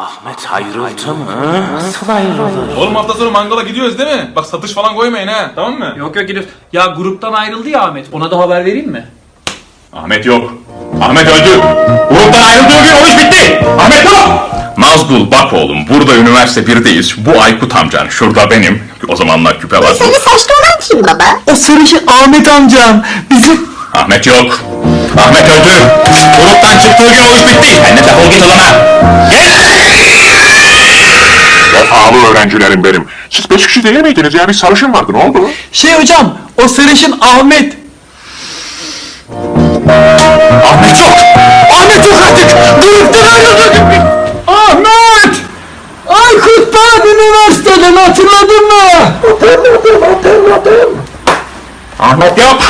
Ahmet ayrıldı mı? Nasıl ayrıldı? Oğlum hafta sonu mangala gidiyoruz değil mi? Bak satış falan koymayın ha tamam mı? Yok yok gidiyoruz. Ya gruptan ayrıldı ya Ahmet. Ona da haber vereyim mi? Ahmet yok. Ahmet öldü. Gruptan ayrıldığı gün o iş bitti. Ahmet yok. Nazgul bak oğlum burada üniversite 1'deyiz. Bu Aykut amcan şurada benim. O zamanlar küpe var. Seni saçta olan kim baba? O sarışın Ahmet amcam. Bizim... Ahmet yok. Ahmet öldü. Gruptan çıktığı gün o iş bitti. De defol git odana. Vefalı öğrencilerim benim. Siz beş kişi değil miydiniz ya? Bir sarışın vardı. Ne oldu? Şey hocam, o sarışın Ahmet. Ahmet yok. Ahmet yok artık. Gruptan ayrıldı. Ahmet! Aykut ben üniversiteden hatırladın mı? Ahmet yok.